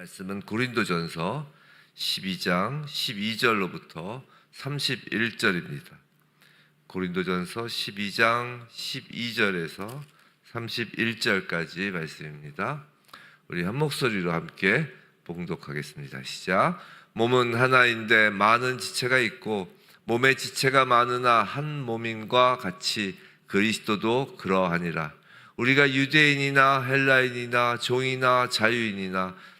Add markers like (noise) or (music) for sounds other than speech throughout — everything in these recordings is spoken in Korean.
말씀은 고린도전서 12장 12절로부터 31절입니다. 고린도전서 12장 12절에서 31절까지 말씀입니다. 우리 한 목소리로 함께 봉독하겠습니다. 시작. 몸은 하나인데 많은 지체가 있고 몸의 지체가 많으나 한 몸인과 같이 그리스도도 그러하니라. 우리가 유대인이나 헬라인이나 종이나 자유인이나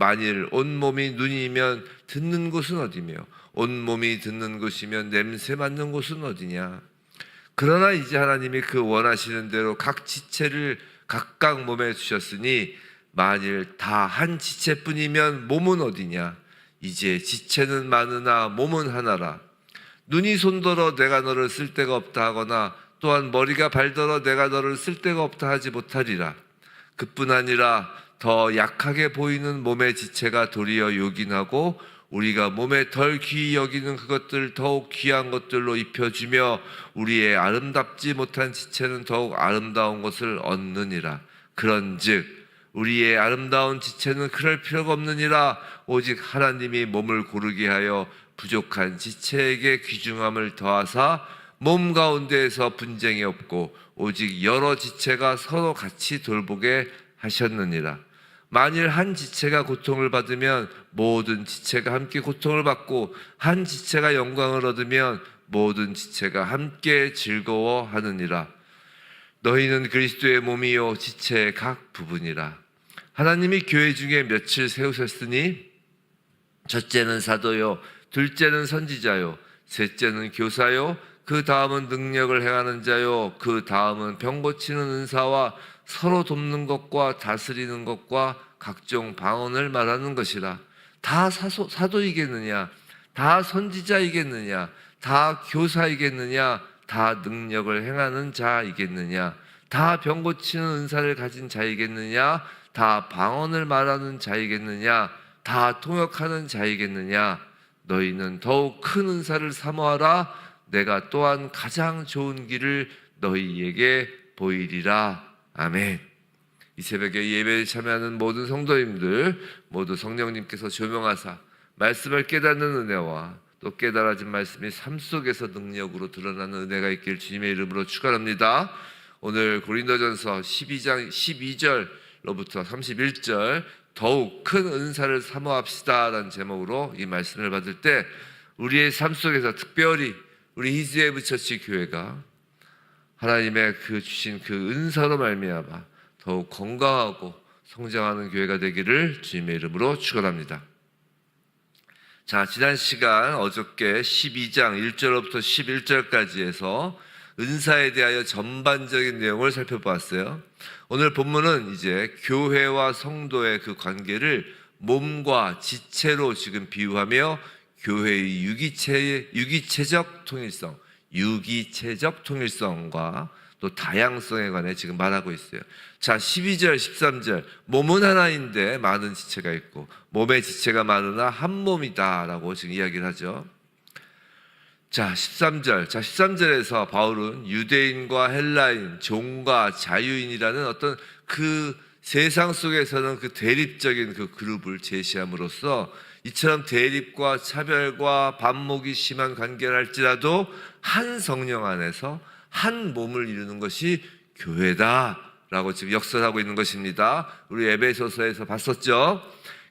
만일 온 몸이 눈이면 듣는 곳은 어디며 온 몸이 듣는 곳이면 냄새 맡는 곳은 어디냐? 그러나 이제 하나님이 그 원하시는 대로 각 지체를 각각 몸에 주셨으니 만일 다 한 지체뿐이면 몸은 어디냐? 이제 지체는 많으나 몸은 하나라. 눈이 손더러 내가 너를 쓸 데가 없다 하거나 또한 머리가 발더러 내가 너를 쓸 데가 없다 하지 못하리라. 그뿐 아니라 더 약하게 보이는 몸의 지체가 도리어 요긴하고 우리가 몸에 덜 귀히 여기는 그것들 더욱 귀한 것들로 입혀주며 우리의 아름답지 못한 지체는 더욱 아름다운 것을 얻느니라 그런즉 우리의 아름다운 지체는 그럴 필요가 없느니라 오직 하나님이 몸을 고르게 하여 부족한 지체에게 귀중함을 더하사 몸 가운데에서 분쟁이 없고 오직 여러 지체가 서로 같이 돌보게 하셨느니라. 만일 한 지체가 고통을 받으면 모든 지체가 함께 고통을 받고 한 지체가 영광을 얻으면 모든 지체가 함께 즐거워하느니라. 너희는 그리스도의 몸이요 지체의 각 부분이라. 하나님이 교회 중에 며칠 세우셨으니 첫째는 사도요, 둘째는 선지자요, 셋째는 교사요, 그 다음은 능력을 행하는 자요, 그 다음은 병 고치는 은사와 서로 돕는 것과 다스리는 것과 각종 방언을 말하는 것이라. 다 사소, 사도이겠느냐? 다 선지자이겠느냐? 다 교사이겠느냐? 다 능력을 행하는 자이겠느냐? 다 병 고치는 은사를 가진 자이겠느냐? 다 방언을 말하는 자이겠느냐? 다 통역하는 자이겠느냐? 너희는 더욱 큰 은사를 사모하라. 내가 또한 가장 좋은 길을 너희에게 보이리라. 아멘. 이 새벽에 예배에 참여하는 모든 성도님들 모두 성령님께서 조명하사 말씀을 깨닫는 은혜와 또 깨달아진 말씀이 삶 속에서 능력으로 드러나는 은혜가 있길 주님의 이름으로 축원합니다. 오늘 고린도전서 12장 12절로부터 31절 더욱 큰 은사를 사모합시다라는 제목으로 이 말씀을 받을 때 우리의 삶 속에서 특별히 우리 히즈에브 처치 교회가 하나님의 그 주신 그 은사로 말미암아 더욱 건강하고 성장하는 교회가 되기를 주님의 이름으로 축원합니다. 자, 지난 시간 어저께 12장 1절부터 11절까지 해서 은사에 대하여 전반적인 내용을 살펴보았어요. 오늘 본문은 이제 교회와 성도의 그 관계를 몸과 지체로 지금 비유하며 교회의 유기체, 유기체적 통일성, 유기체적 통일성과 또 다양성에 관해 지금 말하고 있어요. 자, 12절, 13절. 몸은 하나인데 많은 지체가 있고 몸의 지체가 많으나 한 몸이다 라고 지금 이야기를 하죠. 자, 13절. 자, 13절에서 바울은 유대인과 헬라인, 종과 자유인이라는 어떤 그 세상 속에서는 그 대립적인 그 그룹을 제시함으로써 이처럼 대립과 차별과 반목이 심한 관계를 할지라도 한 성령 안에서 한 몸을 이루는 것이 교회다라고 지금 역설하고 있는 것입니다. 우리 에베소서에서 봤었죠.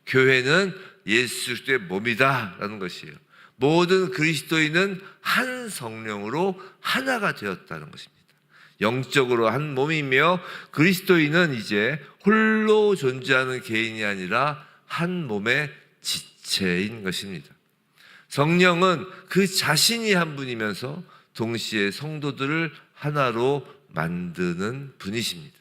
교회는 예수 그리스도의 몸이다라는 것이에요. 모든 그리스도인은 한 성령으로 하나가 되었다는 것입니다. 영적으로 한 몸이며 그리스도인은 이제 홀로 존재하는 개인이 아니라 한 몸의 지 체인 것입니다. 성령은 그 자신이 한 분이면서 동시에 성도들을 하나로 만드는 분이십니다.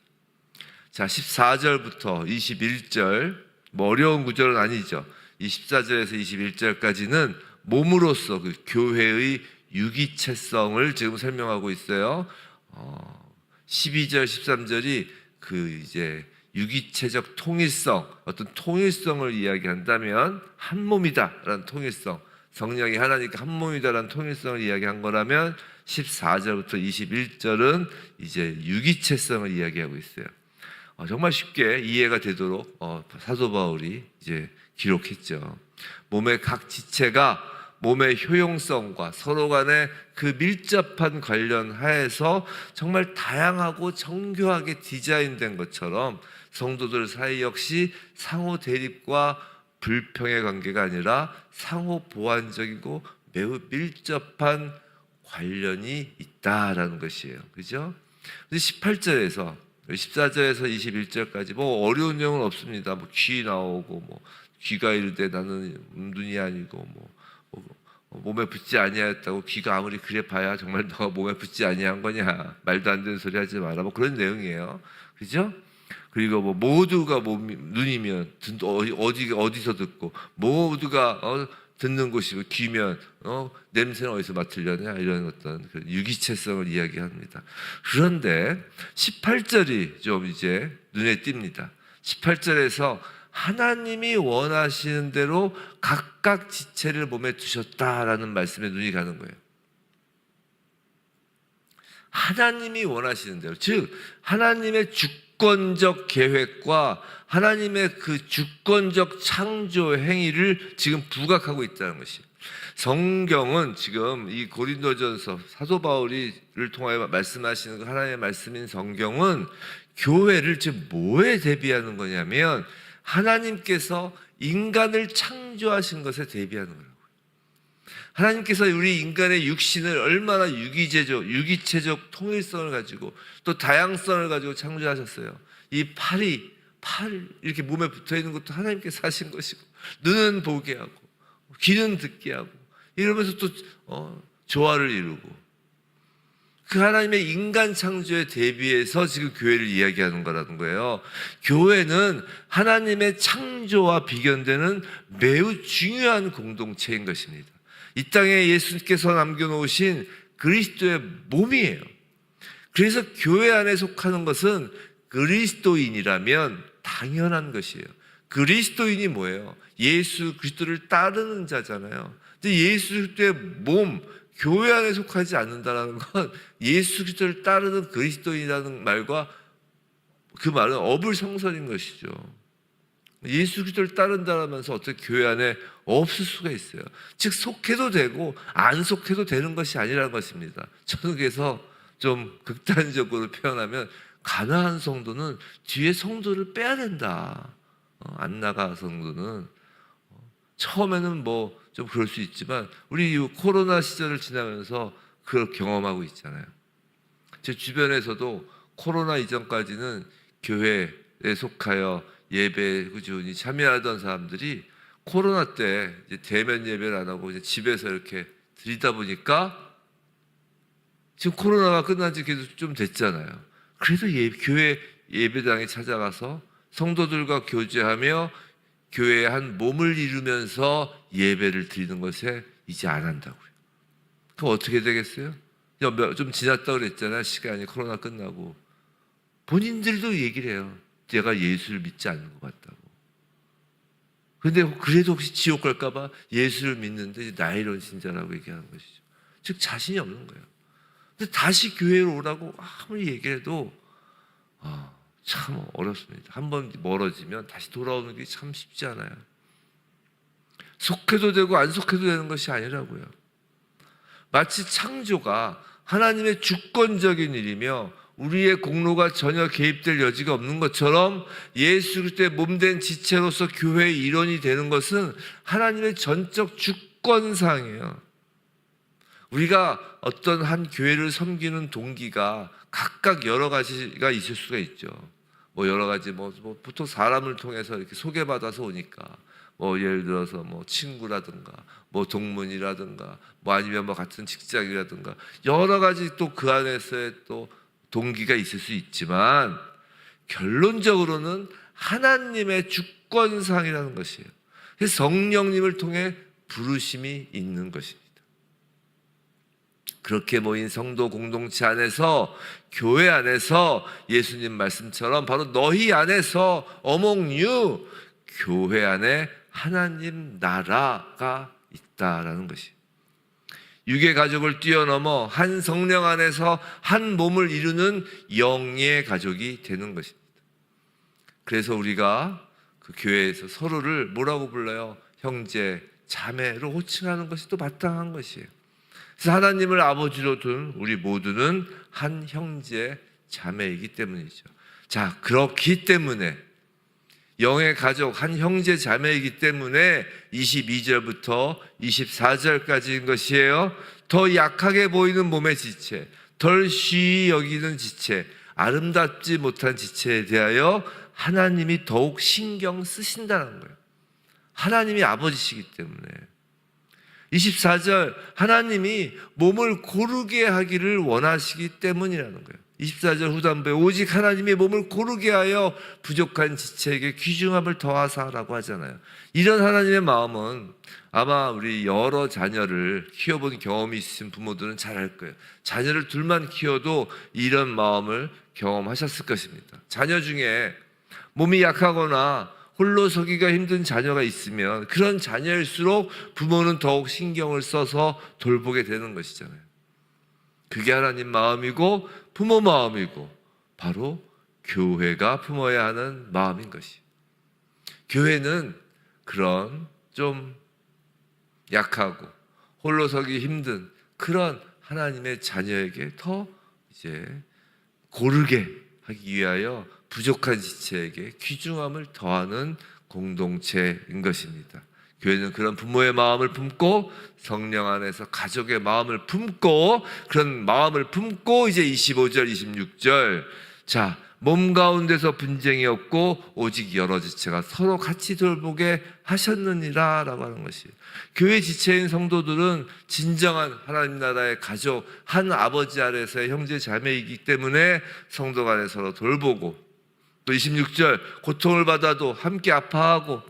자, 14절부터 21절, 뭐 어려운 구절은 아니죠. 14절에서 21절까지는 몸으로서 그 교회의 유기체성을 지금 설명하고 있어요. 어, 12절, 13절이 그 이제 유기체적 통일성, 어떤 통일성을 이야기한다면 한 몸이다라는 통일성, 성령이 하나님과 한 몸이다라는 통일성을 이야기한 거라면 14절부터 21절은 이제 유기체성을 이야기하고 있어요. 어, 정말 쉽게 이해가 되도록 어, 사도 바울이 이제 기록했죠. 몸의 각 지체가 몸의 효용성과 서로 간의 그 밀접한 관련 하에서 정말 다양하고 정교하게 디자인된 것처럼 성도들 사이 역시 상호 대립과 불평의 관계가 아니라 상호 보완적이고 매우 밀접한 관련이 있다라는 것이에요. 그죠? 18절에서 14절에서 21절까지 뭐 어려운 내용은 없습니다. 뭐 귀 나오고 뭐 귀가 이르되 나는 눈이 아니고 뭐, 뭐 몸에 붙지 아니하였다고 귀가 아무리 그래 봐야 정말 너가 몸에 붙지 아니한 거냐 말도 안 되는 소리 하지 마라 뭐 그런 내용이에요. 그죠? 그리고 뭐 모두가 몸 눈이면 듣- 어디 어디 어디서 듣고 모두가 어, 듣는 곳이고 귀면 어, 냄새는 어디서 맡으려냐 이런 어떤 그 유기체성을 이야기합니다. 그런데 18절이 좀 이제 눈에 띕니다. 18절에서 하나님이 원하시는 대로 각각 지체를 몸에 두셨다라는 말씀에 눈이 가는 거예요. 하나님이 원하시는 대로 즉 하나님의 주 권적 계획과 하나님의 그 주권적 창조 행위를 지금 부각하고 있다는 것이에요. 성경은 지금 이 고린도전서 사도 바울이를 통하여 말씀하시는 그 하나님의 말씀인 성경은 교회를 지금 뭐에 대비하는 거냐면 하나님께서 인간을 창조하신 것에 대비하는 거예요. 하나님께서 우리 인간의 육신을 얼마나 유기체적, 유기체적 통일성을 가지고 또 다양성을 가지고 창조하셨어요. 이 팔이 팔 이렇게 몸에 붙어 있는 것도 하나님께서 하신 것이고 눈은 보게 하고 귀는 듣게 하고 이러면서 또 어, 조화를 이루고 그 하나님의 인간 창조에 대비해서 지금 교회를 이야기하는 거라는 거예요. 교회는 하나님의 창조와 비견되는 매우 중요한 공동체인 것입니다. 이 땅에 예수님께서 남겨놓으신 그리스도의 몸이에요. 그래서 교회 안에 속하는 것은 그리스도인이라면 당연한 것이에요. 그리스도인이 뭐예요? 예수 그리스도를 따르는 자잖아요. 근데 예수 그리스도의 몸, 교회 안에 속하지 않는다라는 건 예수 그리스도를 따르는 그리스도인이라는 말과 그 말은 어불성설인 것이죠. 예수 그리스도를 따른다면서 어떻게 교회 안에 없을 수가 있어요. 즉 속해도 되고 안 속해도 되는 것이 아니라는 것입니다. 그래서 좀 극단적으로 표현하면 가나한 성도는 뒤에 성도를 빼야 된다. 어, 안 나가 성도는 어, 처음에는 뭐 좀 그럴 수 있지만 우리 이 코로나 시절을 지나면서 그걸 경험하고 있잖아요. 제 주변에서도 코로나 이전까지는 교회에 속하여 예배 꾸준히 참여하던 사람들이 코로나 때 대면 예배를 안 하고 이제 집에서 이렇게 드리다 보니까 지금 코로나가 끝난 지 계속 좀 됐잖아요. 그래도 예, 교회 예배당에 찾아가서 성도들과 교제하며 교회의 한 몸을 이루면서 예배를 드리는 것에 이제 안 한다고요. 그럼 어떻게 되겠어요? 좀 지났다 그랬잖아 시간이 코로나 끝나고 본인들도 얘기를 해요. 제가 예수를 믿지 않는 것 같다고. 근데 그래도 혹시 지옥 갈까봐 예수를 믿는데 나이론 신자라고 얘기하는 것이죠. 즉 자신이 없는 거예요. 근데 다시 교회로 오라고 아무리 얘기해도 아, 참 어렵습니다. 한 번 멀어지면 다시 돌아오는 게 참 쉽지 않아요. 속해도 되고 안 속해도 되는 것이 아니라고요. 마치 창조가 하나님의 주권적인 일이며 우리의 공로가 전혀 개입될 여지가 없는 것처럼 예수 그리스도의 몸된 지체로서 교회의 일원이 되는 것은 하나님의 전적 주권상이에요. 우리가 어떤 한 교회를 섬기는 동기가 각각 여러 가지가 있을 수가 있죠. 뭐 여러 가지 뭐, 뭐 보통 사람을 통해서 이렇게 소개받아서 오니까 뭐 예를 들어서 뭐 친구라든가 뭐 동문이라든가 뭐 아니면 뭐 같은 직장이라든가 여러 가지 또 그 안에서의 또 동기가 있을 수 있지만 결론적으로는 하나님의 주권상이라는 것이에요. 그래서 성령님을 통해 부르심이 있는 것입니다. 그렇게 모인 성도 공동체 안에서 교회 안에서 예수님 말씀처럼 바로 너희 안에서 어몽유 교회 안에 하나님 나라가 있다라는 것이. 육의 가족을 뛰어넘어 한 성령 안에서 한 몸을 이루는 영의 가족이 되는 것입니다. 그래서 우리가 그 교회에서 서로를 뭐라고 불러요? 형제, 자매로 호칭하는 것이 또 마땅한 것이에요. 그래서 하나님을 아버지로 둔 우리 모두는 한 형제, 자매이기 때문이죠. 자, 그렇기 때문에 영의 가족 한 형제 자매이기 때문에 22절부터 24절까지인 것이에요. 더 약하게 보이는 몸의 지체, 덜 쉬이 여기는 지체, 아름답지 못한 지체에 대하여 하나님이 더욱 신경 쓰신다는 거예요. 하나님이 아버지시기 때문에. 24절 하나님이 몸을 고르게 하기를 원하시기 때문이라는 거예요. 24절 후반부에 오직 하나님의 몸을 고르게 하여 부족한 지체에게 귀중함을 더하사라고 하잖아요. 이런 하나님의 마음은 아마 우리 여러 자녀를 키워본 경험이 있으신 부모들은 잘 알 거예요. 자녀를 둘만 키워도 이런 마음을 경험하셨을 것입니다. 자녀 중에 몸이 약하거나 홀로 서기가 힘든 자녀가 있으면 그런 자녀일수록 부모는 더욱 신경을 써서 돌보게 되는 것이잖아요. 그게 하나님 마음이고 부모 마음이고 바로 교회가 품어야 하는 마음인 것이. 교회는 그런 좀 약하고 홀로 서기 힘든 그런 하나님의 자녀에게 더 이제 고르게 하기 위하여 부족한 지체에게 귀중함을 더하는 공동체인 것입니다. 교회는 그런 부모의 마음을 품고 성령 안에서 가족의 마음을 품고 그런 마음을 품고 이제 25절, 26절. 자, 몸 가운데서 분쟁이 없고 오직 여러 지체가 서로 같이 돌보게 하셨느니라 라고 하는 것이. 교회 지체인 성도들은 진정한 하나님 나라의 가족 한 아버지 아래서의 형제 자매이기 때문에 성도 간에 서로 돌보고 또 26절 고통을 받아도 함께 아파하고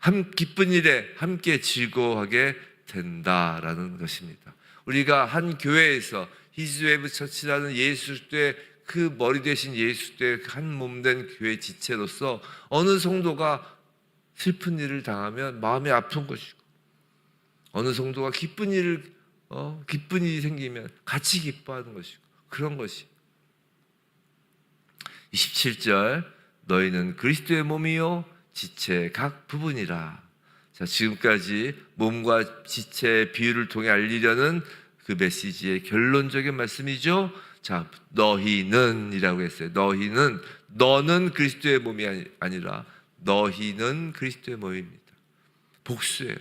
함 기쁜 일에 함께 즐거워하게 된다라는 것입니다. 우리가 한 교회에서 히즈웨브 처치라는 예수의 그 머리 대신 예수의 한 몸 된 교회 지체로서 어느 성도가 슬픈 일을 당하면 마음이 아픈 것이고 어느 성도가 기쁜 일을 어, 기쁜 일이 생기면 같이 기뻐하는 것이고 그런 것이 27절 너희는 그리스도의 몸이요 지체 각 부분이라. 자, 지금까지 몸과 지체의 비유를 통해 알리려는 그 메시지의 결론적인 말씀이죠. 자, 너희는 이라고 했어요. 너희는 너는 그리스도의 몸이 아니- 아니라 너희는 그리스도의 몸입니다. 복수예요.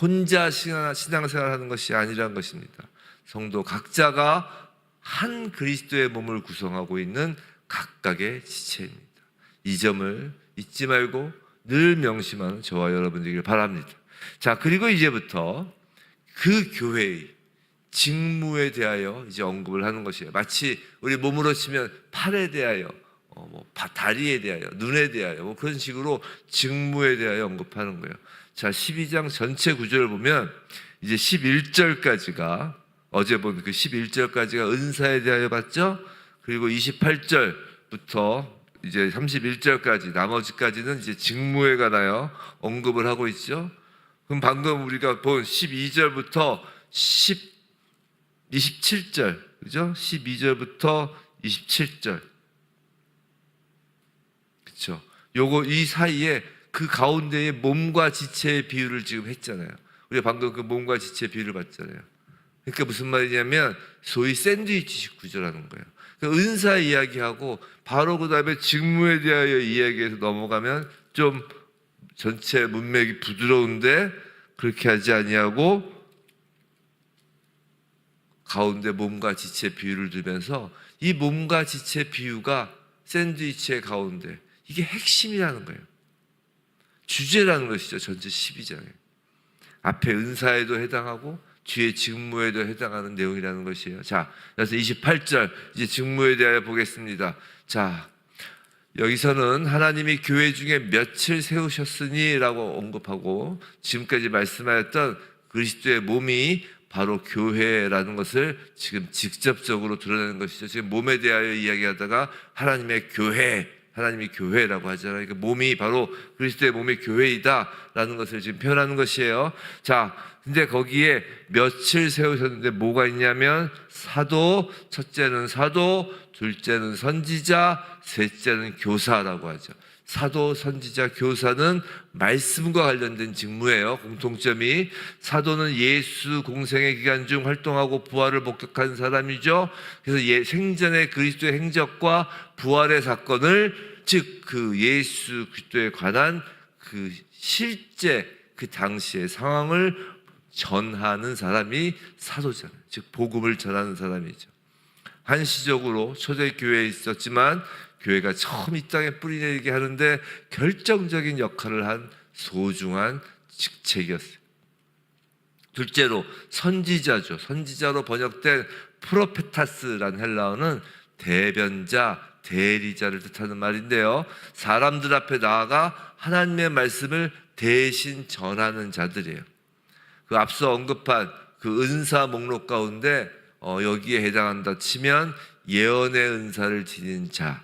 혼자 신앙- 신앙생활 하는 것이 아니라는 것입니다. 성도 각자가 한 그리스도의 몸을 구성하고 있는 각각의 지체입니다. 이 점을 잊지 말고 늘 명심하는 저와 여러분들이길 바랍니다. 자, 그리고 이제부터 그 교회의 직무에 대하여 이제 언급을 하는 것이에요. 마치 우리 몸으로 치면 팔에 대하여, 어, 뭐 바- 다리에 대하여, 눈에 대하여, 뭐 그런 식으로 직무에 대하여 언급하는 거예요. 자, 12장 전체 구절을 보면 이제 11절까지가 어제 본 그 11절까지가 은사에 대하여 봤죠? 그리고 28절부터 이제 31절까지 나머지까지는 이제 직무에 관하여 언급을 하고 있죠. 그럼 방금 우리가 본 12절부터 10 27절 그죠? 12절부터 27절 그렇죠. 요거 이 사이에 그 가운데에 몸과 지체의 비유를 지금 했잖아요. 우리가 방금 그 몸과 지체의 비유를 봤잖아요. 그러니까 무슨 말이냐면 소위 샌드위치 구조라는 거예요. 그 은사 이야기하고 바로 그 다음에 직무에 대하여 이야기해서 넘어가면 좀 전체 문맥이 부드러운데 그렇게 하지 아니하고 가운데 몸과 지체 비유를 두면서 이 몸과 지체 비유가 샌드위치의 가운데 이게 핵심이라는 거예요. 주제라는 것이죠. 전체 12장에. 앞에 은사에도 해당하고 뒤에 직무에도 해당하는 내용이라는 것이에요. 자, 그래서 28절 이제 직무에 대하여 보겠습니다. 자, 여기서는 하나님이 교회 중에 며칠 세우셨으니라고 언급하고 지금까지 말씀하였던 그리스도의 몸이 바로 교회라는 것을 지금 직접적으로 드러내는 것이죠. 지금 몸에 대하여 이야기하다가 하나님의 교회, 하나님이 교회라고 하잖아요. 그러니까 몸이 바로 그리스도의 몸이 교회이다라는 것을 지금 표현하는 것이에요. 자, 근데 거기에 며칠 세우셨는데 뭐가 있냐면 사도, 첫째는 사도, 둘째는 선지자, 셋째는 교사라고 하죠. 사도, 선지자, 교사는 말씀과 관련된 직무예요. 공통점이 사도는 예수 공생의 기간 중 활동하고 부활을 목격한 사람이죠. 그래서 예, 생전의 그리스도의 행적과 부활의 사건을 즉 그 예수 그리스도에 관한 그 실제 그 당시의 상황을 전하는 사람이 사도잖아요. 즉 복음을 전하는 사람이죠. 한시적으로 초대교회에 있었지만 교회가 처음 이 땅에 뿌리내리게 하는데 결정적인 역할을 한 소중한 직책이었어요. 둘째로 선지자죠. 선지자로 번역된 프로페타스라는 헬라어는 대변자, 대리자를 뜻하는 말인데요. 사람들 앞에 나아가 하나님의 말씀을 대신 전하는 자들이에요. 그 앞서 언급한 그 은사 목록 가운데 어, 여기에 해당한다 치면 예언의 은사를 지닌 자.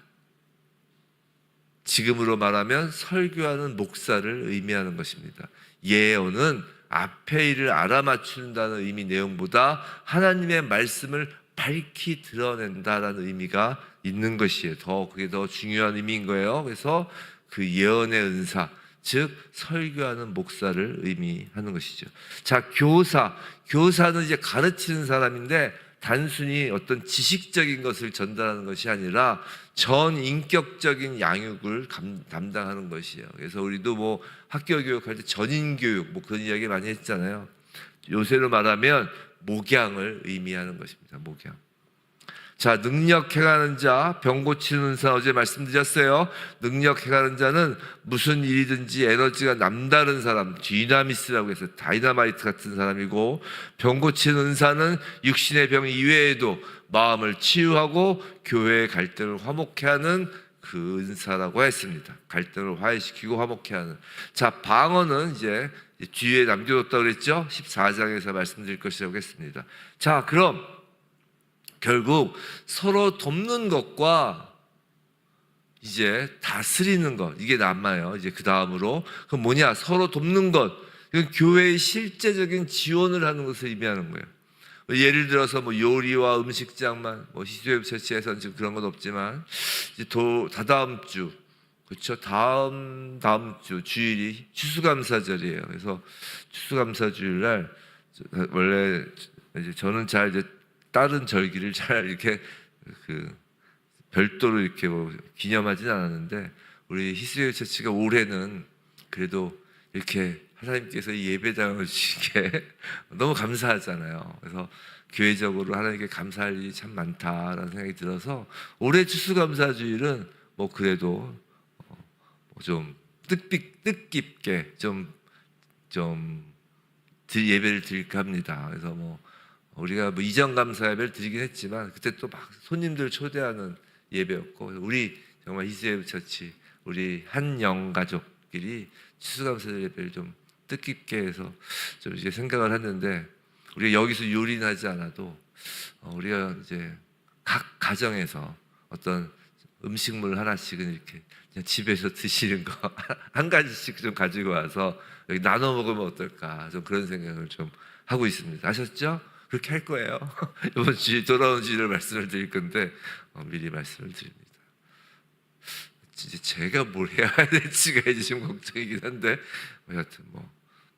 지금으로 말하면 설교하는 목사를 의미하는 것입니다. 예언은 앞에 일을 알아맞춘다는 의미 내용보다 하나님의 말씀을 밝히 드러낸다라는 의미가 있는 것이에요. 더 그게 더 중요한 의미인 거예요. 그래서 그 예언의 은사, 즉 설교하는 목사를 의미하는 것이죠. 자, 교사, 교사는 이제 가르치는 사람인데 단순히 어떤 지식적인 것을 전달하는 것이 아니라 전 인격적인 양육을 감, 담당하는 것이에요. 그래서 우리도 뭐 학교 교육할 때 전인 교육 뭐 그런 이야기 많이 했잖아요. 요새로 말하면 목양을 의미하는 것입니다. 목양. 자, 능력 행하는 자, 병 고치는 사 어제 말씀드렸어요. 능력 행하는 자는 무슨 일이든지 에너지가 남다른 사람, 디나미스라고 해서 다이나마이트 같은 사람이고 병 고치는 은사는 육신의 병 이외에도 마음을 치유하고 교회의 갈등을 화목케 하는 그 은사라고 했습니다. 갈등을 화해시키고 화목케 하는. 자, 방언은 이제 뒤에 남겨뒀다고 그랬죠? 14장에서 말씀드릴 것이라고 했습니다. 자, 그럼 결국 서로 돕는 것과 이제 다스리는 것 이게 남아요. 이제 그 다음으로 그 뭐냐 서로 돕는 것 이건 교회의 실제적인 지원을 하는 것을 의미하는 거예요. 예를 들어서 뭐 요리와 음식장만 뭐 희소엽 처치에서는 지금 그런 건 없지만 이제 도 다다음 주 그렇죠 다음 다음 주 주일이 추수감사절이에요. 그래서 추수감사 주일 날 원래 이제 저는 잘 이제 다른 절기를 잘 이렇게 그 별도로 이렇게 뭐 기념하진 않았는데 우리 히스레일 처치가 올해는 그래도 이렇게 하나님께서 이 예배당을 주시게 (laughs) 너무 감사하잖아요. 그래서 교회적으로 하나님께 감사할 일이 참 많다라는 생각이 들어서 올해 추수감사주일은 뭐 그래도 어, 뭐좀 뜻깊, 뜻깊게 좀, 좀 드- 예배를 드릴까 합니다. 그래서 뭐 우리가 뭐 이전 감사 예배를 드리긴 했지만 그때 또 막 손님들 초대하는 예배였고 우리 정말 이스라엘 처치 우리 한영 가족끼리 추수감사 예배를 좀 뜻깊게 해서 좀 이제 생각을 했는데 우리가 여기서 요리하지 않아도 어, 우리가 이제 각 가정에서 어떤 음식물 하나씩은 이렇게 그냥 집에서 드시는 거 (laughs) 한 가지씩 좀 가지고 와서 여기 나눠 먹으면 어떨까 좀 그런 생각을 좀 하고 있습니다. 아셨죠? 그렇게 할 거예요. (laughs) 이번 주 돌아온 주일을 말씀을 드릴 건데 어, 미리 말씀을 드립니다. 진짜 제가 뭘 해야 (laughs) 될지가 이제 좀 걱정이긴 한데 뭐 여하튼 뭐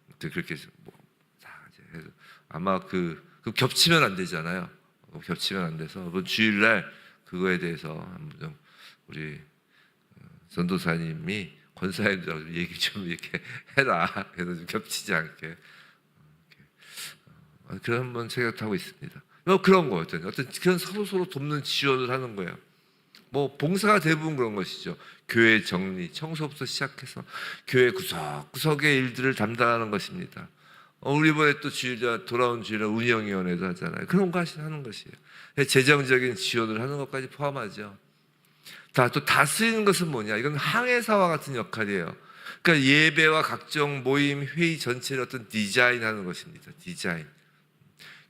아무튼 그렇게 뭐다 이제 해서 아마 그, 그 겹치면 안 되잖아요. 어, 겹치면 안 돼서 이번 주일날 그거에 대해서 한번 좀 우리 어, 전도사님이 권사님들하고 좀 얘기 좀 이렇게 (laughs) 해라. 그래서 좀 겹치지 않게 어, 그런 한번 생각하고 있습니다. 뭐 그런 거 어떤 어떤 그런 서로 서로 돕는 지원을 하는 거예요. 뭐 봉사가 대부분 그런 것이죠. 교회 정리, 청소부터 시작해서 교회 구석구석의 일들을 담당하는 것입니다. 어, 우리 이번에 또 주일날 돌아온 주일날 운영위원회도 하잖아요. 그런 거 하는 것이에요. 재정적인 지원을 하는 것까지 포함하죠. 다 또 다스리는 것은 뭐냐? 이건 항해사와 같은 역할이에요. 그러니까 예배와 각종 모임, 회의 전체를 어떤 디자인하는 것입니다. 디자인.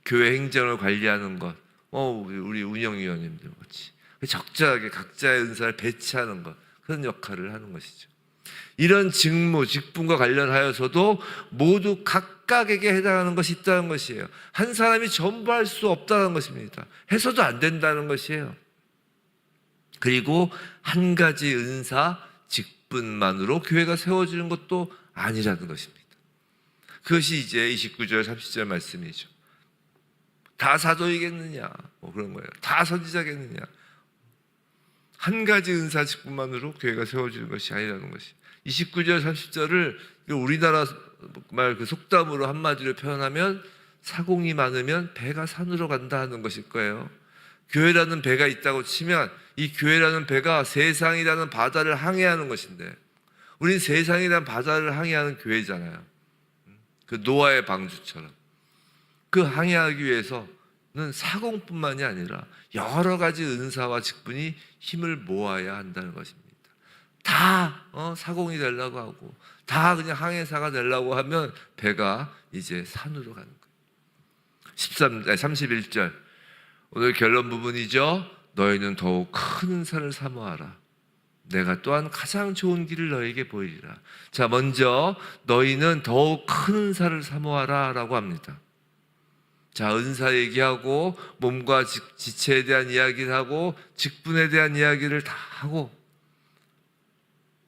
교회 행정을 관리하는 것. 어, 우리- 운영위원님들 같이 적절하게 각자의 은사를 배치하는 것 그런 역할을 하는 것이죠. 이런 직무, 직분과 관련하여서도 모두 각각에게 해당하는 것이 있다는 것이에요. 한 사람이 전부 할 수 없다는 것입니다. 해서도 안 된다는 것이에요. 그리고 한 가지 은사, 직분만으로 교회가 세워지는 것도 아니라는 것입니다. 그것이 이제 29절, 30절 말씀이죠. 다 사도이겠느냐? 뭐 그런 거예요. 다 선지자겠느냐? 한 가지 은사 직분만으로 교회가 세워지는 것이 아니라는 것이. 29절, 30절을 우리나라 말 그 속담으로 한마디로 표현하면 사공이 많으면 배가 산으로 간다 하는 것일 거예요. 교회라는 배가 있다고 치면 이 교회라는 배가 세상이라는 바다를 항해하는 것인데 우린 세상이라는 바다를 항해하는 교회잖아요. 그 노아의 방주처럼. 그 항해하기 위해서는 사공뿐만이 아니라 여러 가지 은사와 직분이 힘을 모아야 한다는 것입니다. 다 어, 사공이 되려고 하고 다 그냥 항해사가 되려고 하면 배가 이제 산으로 가는 거예요. 13, 아니, 31절 오늘 결론 부분이죠. 너희는 더욱 큰 은사를 사모하라. 내가 또한 가장 좋은 길을 너에게 보이리라. 자, 먼저 너희는 더욱 큰 은사를 사모하라 라고 합니다. 자, 은사 얘기하고 몸과 지- 지체에 대한 이야기를 하고 직분에 대한 이야기를 다 하고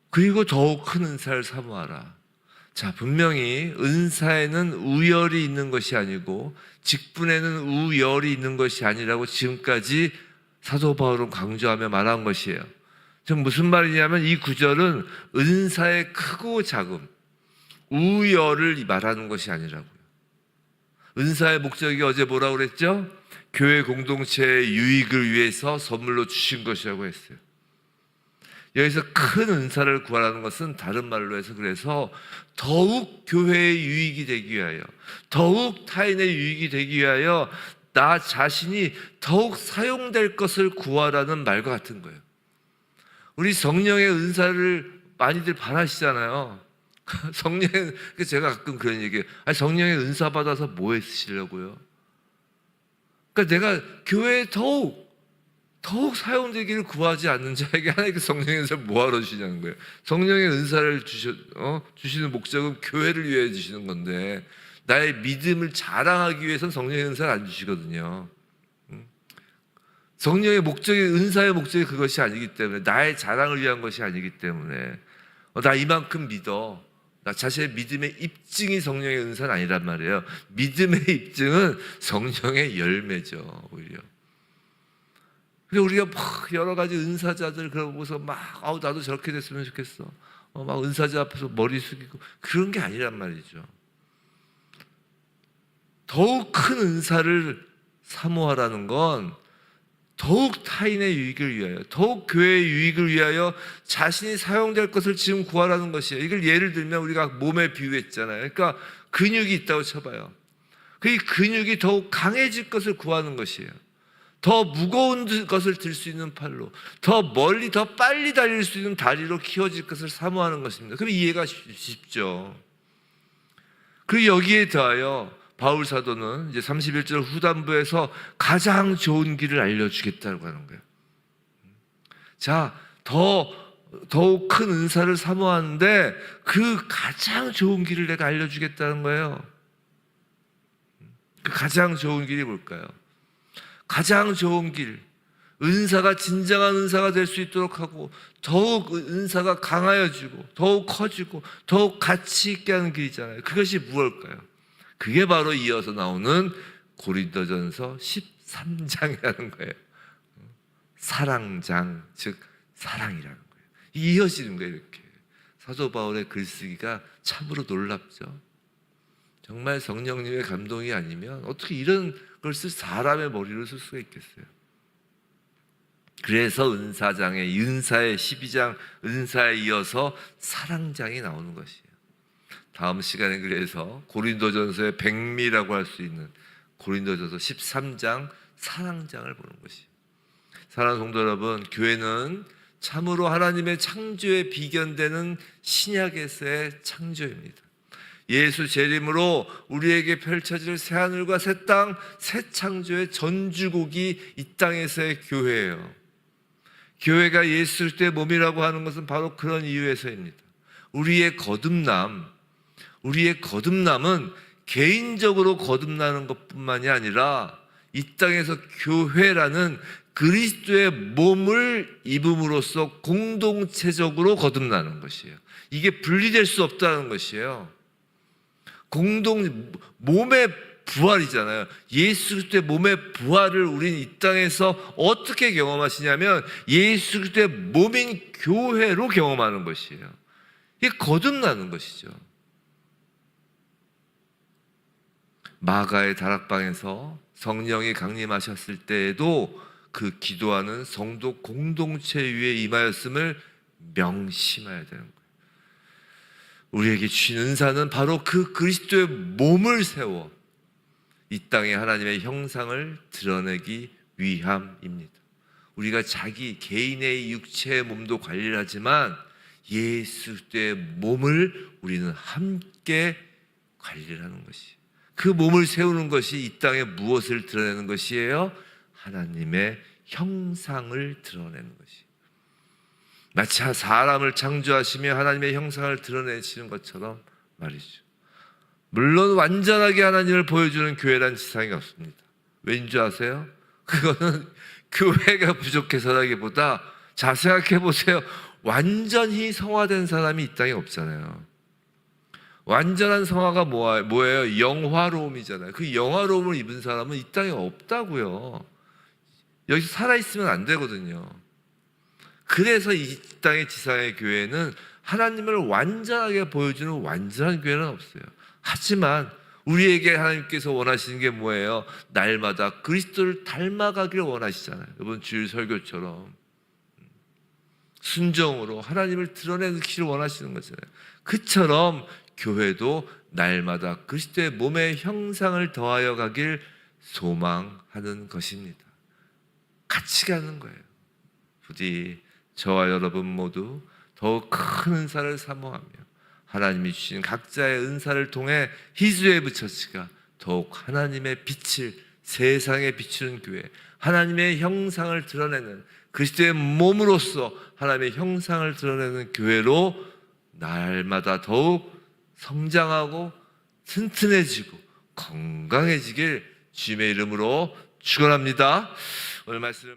그리고 더욱 큰 은사를 사모하라. 자, 분명히 은사에는 우열이 있는 것이 아니고 직분에는 우열이 있는 것이 아니라고 지금까지 사도 바울은 강조하며 말한 것이에요. 지금 무슨 말이냐면 이 구절은 은사의 크고 작음, 우열을 말하는 것이 아니라고요. 은사의 목적이 어제 뭐라고 그랬죠? 교회 공동체의 유익을 위해서 선물로 주신 것이라고 했어요. 여기서 큰 은사를 구하라는 것은 다른 말로 해서 그래서 더욱 교회의 유익이 되기 위하여, 더욱 타인의 유익이 되기 위하여 나 자신이 더욱 사용될 것을 구하라는 말과 같은 거예요. 우리 성령의 은사를 많이들 바라시잖아요. (laughs) 성령, 제가 가끔 그런 얘기해요. 아니, 성령의 은사 받아서 뭐에 쓰시려고요? 그러니까 내가 교회에 더욱 더욱 사용되기를 구하지 않는 자에게 하나님께 성령의 은사를 뭐하러 주시냐는 거예요. 성령의 은사를 주시, 어? 주시는 목적은 교회를 위해 주시는 건데 나의 믿음을 자랑하기 위해서는 성령의 은사를 안 주시거든요. 음? 성령의 목적이 은사의 목적이 그것이 아니기 때문에 나의 자랑을 위한 것이 아니기 때문에 어, 나 이만큼 믿어. 나 자신의 믿음의 입증이 성령의 은사는 아니란 말이에요. 믿음의 입증은 성령의 열매죠, 오히려. 그리고 우리가 막 여러 가지 은사자들 그러고 보고서 막 아우 나도 저렇게 됐으면 좋겠어. 어, 막 은사자 앞에서 머리 숙이고 그런 게 아니란 말이죠. 더욱 큰 은사를 사모하라는 건 더욱 타인의 유익을 위하여, 더욱 교회의 유익을 위하여 자신이 사용될 것을 지금 구하라는 것이에요. 이걸 예를 들면 우리가 몸에 비유했잖아요. 그러니까 근육이 있다고 쳐봐요. 그 근육이 더욱 강해질 것을 구하는 것이에요. 더 무거운 것을 들 수 있는 팔로, 더 멀리, 더 빨리 달릴 수 있는 다리로 키워질 것을 사모하는 것입니다. 그럼 이해가 쉽- 쉽죠. 그리고 여기에 더하여 바울 사도는 이제 31절 후반부에서 가장 좋은 길을 알려주겠다고 하는 거예요. 자, 더 더욱 큰 은사를 사모하는데 그 가장 좋은 길을 내가 알려주겠다는 거예요. 그 가장 좋은 길이 뭘까요? 가장 좋은 길, 은사가 진정한 은사가 될 수 있도록 하고 더욱 은사가 강하여지고 더욱 커지고 더욱 가치 있게 하는 길이잖아요. 그것이 무엇일까요? 그게 바로 이어서 나오는 고린도전서 13장이라는 거예요. 사랑장, 즉 사랑이라는 거예요. 이어지는 거예요, 이렇게. 사도 바울의 글쓰기가 참으로 놀랍죠. 정말 성령님의 감동이 아니면 어떻게 이런 걸 쓸 사람의 머리를 쓸 수가 있겠어요? 그래서 은사장에 은사의 12장 은사에 이어서 사랑장이 나오는 것이에요. 다음 시간에 그래서 고린도전서의 백미라고 할 수 있는 고린도전서 13장 사랑장을 보는 것이에요. 사랑하는 성도 여러분, 교회는 참으로 하나님의 창조에 비견되는 신약에서의 창조입니다. 예수 재림으로 우리에게 펼쳐질 새 하늘과 새 땅, 새 창조의 전주곡이 이 땅에서의 교회예요. 교회가 예수 그리스도의 몸이라고 하는 것은 바로 그런 이유에서입니다. 우리의 거듭남, 우리의 거듭남은 개인적으로 거듭나는 것뿐만이 아니라 이 땅에서 교회라는 그리스도의 몸을 입음으로써 공동체적으로 거듭나는 것이에요. 이게 분리될 수 없다는 것이에요. 공동 몸의 부활이잖아요. 예수 그리스도의 몸의 부활을 우리는 이 땅에서 어떻게 경험하시냐면 예수 그리스도의 몸인 교회로 경험하는 것이에요. 이게 거듭나는 것이죠. 마가의 다락방에서 성령이 강림하셨을 때에도 그 기도하는 성도 공동체 위에 임하였음을 명심해야 되는 거예요. 우리에게 주신 은사는 바로 그 그리스도의 몸을 세워 이 땅에 하나님의 형상을 드러내기 위함입니다. 우리가 자기 개인의 육체의 몸도 관리를 하지만 예수 그리스도의 몸을 우리는 함께 관리를 하는 것이. 그 몸을 세우는 것이 이 땅에 무엇을 드러내는 것이에요? 하나님의 형상을 드러내는 것이. 마치 사람을 창조하시며 하나님의 형상을 드러내시는 것처럼 말이죠. 물론 완전하게 하나님을 보여주는 교회란 지상에 없습니다. 왠지 아세요? 그거는 (laughs) 교회가 부족해서라기보다 자 생각해 보세요. 완전히 성화된 사람이 이 땅에 없잖아요. 완전한 성화가 뭐야- 뭐예요? 영화로움이잖아요. 그 영화로움을 입은 사람은 이 땅에 없다고요. 여기서 살아 있으면 안 되거든요. 그래서 이 땅의 지상의 교회는 하나님을 완전하게 보여주는 완전한 교회는 없어요. 하지만 우리에게 하나님께서 원하시는 게 뭐예요? 날마다 그리스도를 닮아가기를 원하시잖아요. 이번 주일 설교처럼 순정으로 하나님을 드러내기를 원하시는 거잖아요. 그처럼 교회도 날마다 그리스도의 몸의 형상을 더하여 가길 소망하는 것입니다. 같이 가는 거예요. 부디 저와 여러분 모두 더욱 큰 은사를 사모하며 하나님이 주신 각자의 은사를 통해 희수의 부처치가 더욱 하나님의 빛을 세상에 비추는 교회, 하나님의 형상을 드러내는 그리스도의 몸으로서 하나님의 형상을 드러내는 교회로 날마다 더욱 성장하고 튼튼해지고 건강해지길 주님의 이름으로 축원합니다. 오늘 말씀을